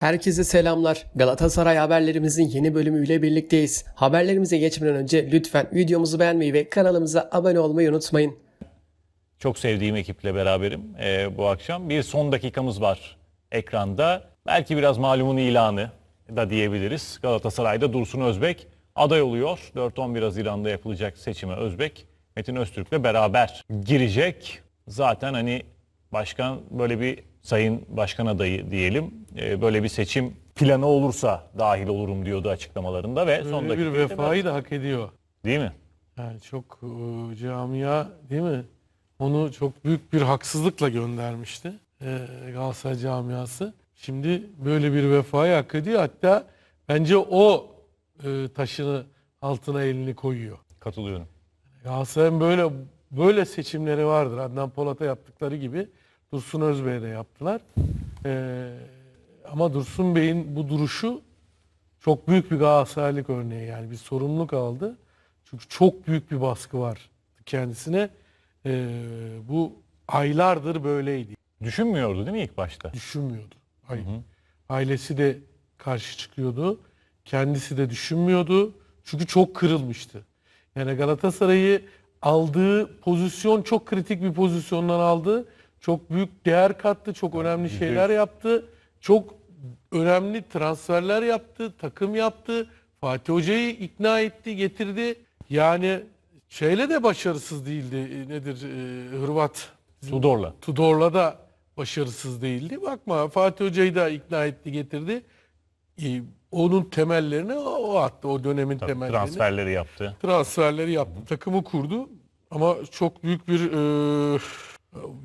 Herkese selamlar. Galatasaray haberlerimizin yeni bölümüyle birlikteyiz. Haberlerimize geçmeden önce lütfen videomuzu beğenmeyi ve kanalımıza abone olmayı unutmayın. Çok sevdiğim ekiple beraberim ee, bu akşam. Bir son dakikamız var ekranda. Belki biraz malumun ilanı da diyebiliriz. Galatasaray'da Dursun Özbek aday oluyor. 4-11 Haziran'da yapılacak seçime Özbek Metin Öztürk'le beraber girecek. Zaten hani başkan böyle bir sayın başkan adayı diyelim e, böyle bir seçim planı olursa dahil olurum diyordu açıklamalarında ve son Böyle bir dakikada vefayı da hak ediyor. değil mi? Yani çok e, camia değil mi? Onu çok büyük bir haksızlıkla göndermişti e, Galatasaray camiası. Şimdi böyle bir vefayı hak ediyor. Hatta bence o e, taşını altına elini koyuyor. Katılıyorum. Galatasaray'ın böyle böyle seçimleri vardır. Adnan Polat'a yaptıkları gibi Dursun Özbey'e de yaptılar. Ee, ama Dursun Bey'in bu duruşu çok büyük bir Galatasaraylık örneği yani bir sorumluluk aldı. Çünkü çok büyük bir baskı var kendisine. Ee, bu aylardır böyleydi. Düşünmüyordu değil mi ilk başta? Düşünmüyordu. Hayır. Ailesi de karşı çıkıyordu. Kendisi de düşünmüyordu. Çünkü çok kırılmıştı. Yani Galatasaray'ı aldığı pozisyon çok kritik bir pozisyondan aldı. Çok büyük değer kattı. Çok önemli şeyler yaptı. Çok önemli transferler yaptı. Takım yaptı. Fatih Hoca'yı ikna etti, getirdi. Yani şeyle de başarısız değildi. E, Nedir? E, Hırvat Tudor'la. Tudor'la da başarısız değildi. Bakma Fatih Hoca'yı da ikna etti getirdi. Ee, onun temellerini o o attı. O dönemin Tabii, temellerini. transferleri yaptı. Transferleri yaptı. Takımı kurdu. Ama çok büyük bir e,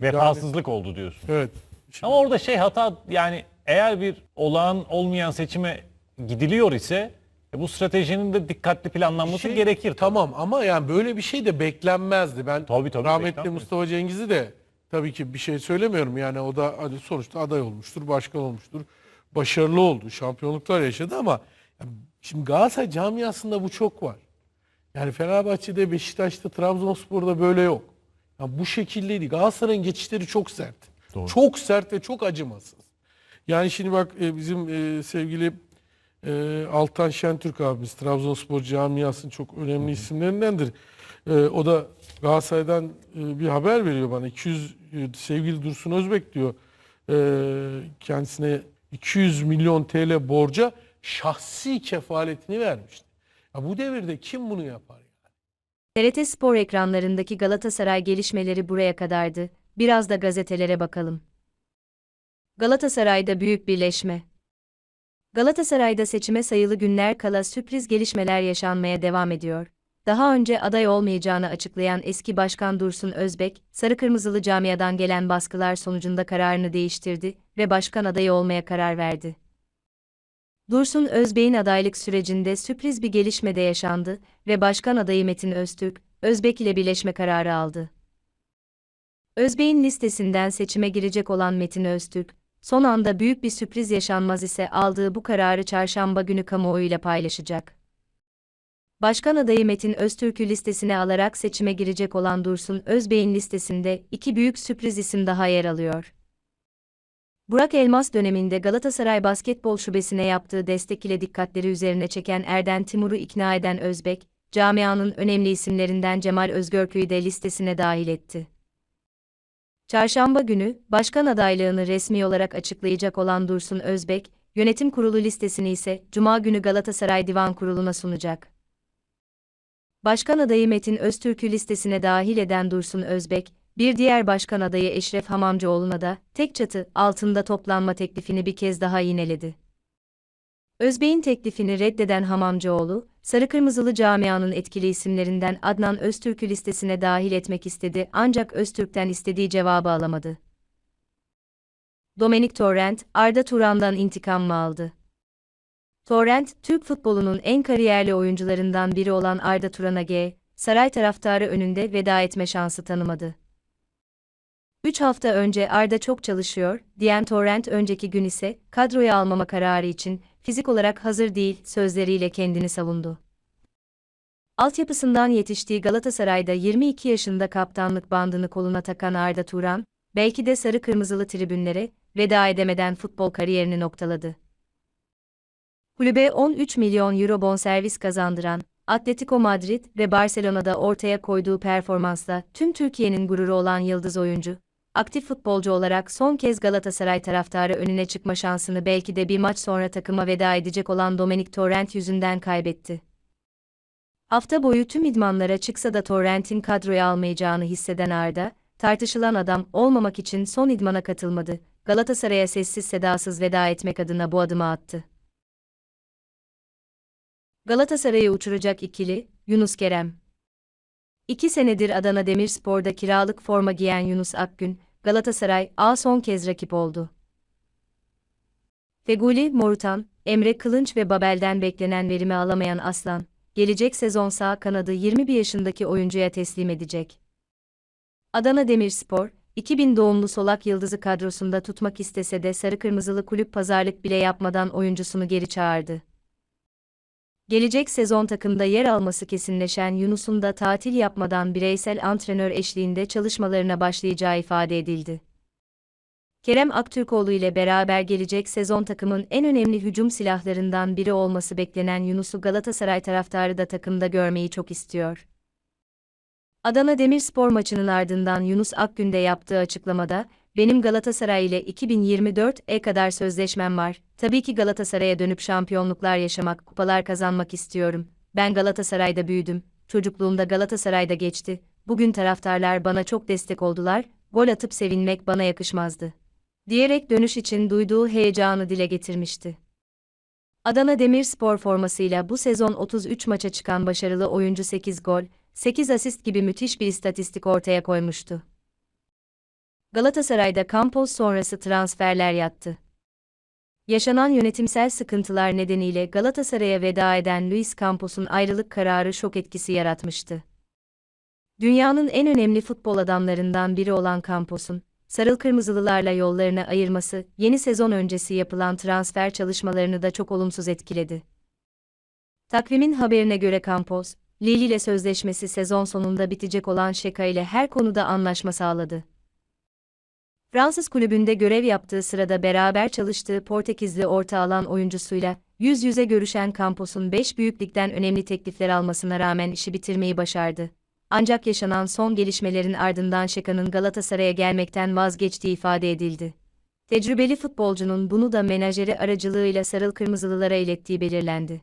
Vefasızlık oldu diyorsun. evet. Şimdi- Ama orada şey hata yani eğer bir olağan olmayan seçime gidiliyor ise e, bu stratejinin de dikkatli planlanması şey- gerekir. tabii. Tamam ama yani böyle bir şey de beklenmezdi. Ben Tabii, tabii, rahmetli beklenmez. Mustafa Cengiz'i de tabii ki bir şey söylemiyorum. Yani o da hani sonuçta aday olmuştur, başkan olmuştur. Başarılı oldu, şampiyonluklar yaşadı ama ya şimdi Galatasaray camiasında bu çok var. Yani Fenerbahçe'de, Beşiktaş'ta, Trabzonspor'da böyle yok. Ya bu şekildeydi. Galatasaray'ın geçişleri çok sert. Doğru. Çok sert ve çok acımasız. Yani şimdi bak e, bizim e, sevgili e, Altan Şentürk abimiz Trabzonspor camiasının çok önemli isimlerindendir. O da Galatasaray'dan bir haber veriyor bana. 200 e, sevgili Dursun Özbek diyor kendisine 200 milyon TL borca şahsi kefaletini vermişti. Ya bu devirde kim bunu yapar? TRT Spor ekranlarındaki Galatasaray gelişmeleri buraya kadardı. Biraz da gazetelere bakalım. Galatasaray'da büyük birleşme. Galatasaray'da seçime sayılı günler kala sürpriz gelişmeler yaşanmaya devam ediyor. Daha önce aday olmayacağını açıklayan eski başkan Dursun Özbek, sarı kırmızılı camiadan gelen baskılar sonucunda kararını değiştirdi ve başkan adayı olmaya karar verdi. Dursun Özbek'in adaylık sürecinde sürpriz bir gelişme de yaşandı ve başkan adayı Metin Öztürk, Özbek ile birleşme kararı aldı. Özbek'in listesinden seçime girecek olan Metin Öztürk, son anda büyük bir sürpriz yaşanmaz ise aldığı bu kararı çarşamba günü kamuoyuyla paylaşacak. Başkan adayı Metin Öztürk'ü listesine alarak seçime girecek olan Dursun Özbek'in listesinde iki büyük sürpriz isim daha yer alıyor. Burak Elmas döneminde Galatasaray Basketbol Şubesi'ne yaptığı destek ile dikkatleri üzerine çeken Erden Timur'u ikna eden Özbek, camianın önemli isimlerinden Cemal Özgörkü'yü de listesine dahil etti. Çarşamba günü, başkan adaylığını resmi olarak açıklayacak olan Dursun Özbek, yönetim kurulu listesini ise Cuma günü Galatasaray Divan Kurulu'na sunacak. Başkan adayı Metin Öztürk'ü listesine dahil eden Dursun Özbek, bir diğer başkan adayı Eşref Hamamcıoğlu'na da tek çatı altında toplanma teklifini bir kez daha yineledi. Özbey'in teklifini reddeden Hamamcıoğlu, sarı kırmızılı camianın etkili isimlerinden Adnan Öztürk'ü listesine dahil etmek istedi ancak Öztürk'ten istediği cevabı alamadı. Dominik Torrent, Arda Turan'dan intikam mı aldı? Torrent, Türk futbolunun en kariyerli oyuncularından biri olan Arda Turan'a G, saray taraftarı önünde veda etme şansı tanımadı. 3 hafta önce Arda çok çalışıyor, diyen Torrent önceki gün ise kadroya almama kararı için fizik olarak hazır değil sözleriyle kendini savundu. Altyapısından yetiştiği Galatasaray'da 22 yaşında kaptanlık bandını koluna takan Arda Turan, belki de sarı kırmızılı tribünlere veda edemeden futbol kariyerini noktaladı. Kulübe 13 milyon euro bonservis kazandıran, Atletico Madrid ve Barcelona'da ortaya koyduğu performansla tüm Türkiye'nin gururu olan yıldız oyuncu, aktif futbolcu olarak son kez Galatasaray taraftarı önüne çıkma şansını belki de bir maç sonra takıma veda edecek olan Dominic Torrent yüzünden kaybetti. Hafta boyu tüm idmanlara çıksa da Torrent'in kadroya almayacağını hisseden Arda, tartışılan adam olmamak için son idmana katılmadı. Galatasaray'a sessiz sedasız veda etmek adına bu adımı attı. Galatasaray'ı uçuracak ikili, Yunus Kerem. İki senedir Adana Demirspor'da kiralık forma giyen Yunus Akgün, Galatasaray A son kez rakip oldu. Feguli, Morutan, Emre Kılınç ve Babel'den beklenen verimi alamayan Aslan, gelecek sezon sağ kanadı 21 yaşındaki oyuncuya teslim edecek. Adana Demirspor, 2000 doğumlu Solak Yıldız'ı kadrosunda tutmak istese de sarı kırmızılı kulüp pazarlık bile yapmadan oyuncusunu geri çağırdı. Gelecek sezon takımda yer alması kesinleşen Yunus'un da tatil yapmadan bireysel antrenör eşliğinde çalışmalarına başlayacağı ifade edildi. Kerem Aktürkoğlu ile beraber gelecek sezon takımın en önemli hücum silahlarından biri olması beklenen Yunus'u Galatasaray taraftarı da takımda görmeyi çok istiyor. Adana Demirspor maçının ardından Yunus Akgün yaptığı açıklamada, benim Galatasaray ile 2024'e kadar sözleşmem var. Tabii ki Galatasaray'a dönüp şampiyonluklar yaşamak, kupalar kazanmak istiyorum. Ben Galatasaray'da büyüdüm. Çocukluğumda Galatasaray'da geçti. Bugün taraftarlar bana çok destek oldular. Gol atıp sevinmek bana yakışmazdı. Diyerek dönüş için duyduğu heyecanı dile getirmişti. Adana Demirspor formasıyla bu sezon 33 maça çıkan başarılı oyuncu 8 gol, 8 asist gibi müthiş bir istatistik ortaya koymuştu. Galatasaray'da Campos sonrası transferler yattı. Yaşanan yönetimsel sıkıntılar nedeniyle Galatasaray'a veda eden Luis Campos'un ayrılık kararı şok etkisi yaratmıştı. Dünyanın en önemli futbol adamlarından biri olan Campos'un, sarıl kırmızılılarla yollarını ayırması, yeni sezon öncesi yapılan transfer çalışmalarını da çok olumsuz etkiledi. Takvimin haberine göre Campos, Lille ile sözleşmesi sezon sonunda bitecek olan Şeka ile her konuda anlaşma sağladı. Fransız kulübünde görev yaptığı sırada beraber çalıştığı Portekizli orta alan oyuncusuyla yüz yüze görüşen Campos'un 5 büyük ligden önemli teklifler almasına rağmen işi bitirmeyi başardı. Ancak yaşanan son gelişmelerin ardından Şeka'nın Galatasaray'a gelmekten vazgeçtiği ifade edildi. Tecrübeli futbolcunun bunu da menajeri aracılığıyla sarıl kırmızılılara ilettiği belirlendi.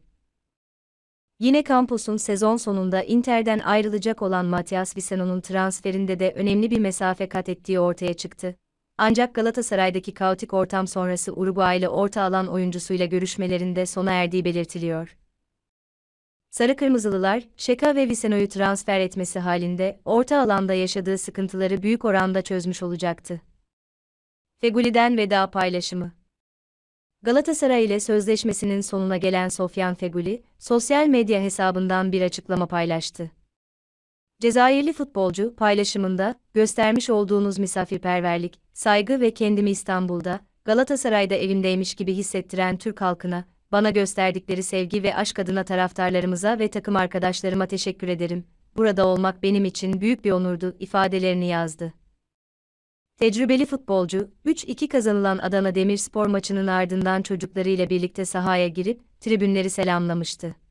Yine Campos'un sezon sonunda Inter'den ayrılacak olan Matias Viceno'nun transferinde de önemli bir mesafe kat ettiği ortaya çıktı. Ancak Galatasaray'daki kaotik ortam sonrası Uruguaylı orta alan oyuncusuyla görüşmelerinde sona erdiği belirtiliyor. Sarı Kırmızılılar, Şeka ve Viceno'yu transfer etmesi halinde orta alanda yaşadığı sıkıntıları büyük oranda çözmüş olacaktı. Feguli'den veda paylaşımı Galatasaray ile sözleşmesinin sonuna gelen Sofyan Feguli, sosyal medya hesabından bir açıklama paylaştı. Cezayirli futbolcu paylaşımında göstermiş olduğunuz misafirperverlik, saygı ve kendimi İstanbul'da, Galatasaray'da evimdeymiş gibi hissettiren Türk halkına, bana gösterdikleri sevgi ve aşk adına taraftarlarımıza ve takım arkadaşlarıma teşekkür ederim. Burada olmak benim için büyük bir onurdu ifadelerini yazdı. Tecrübeli futbolcu, 3-2 kazanılan Adana Demirspor maçının ardından çocuklarıyla birlikte sahaya girip tribünleri selamlamıştı.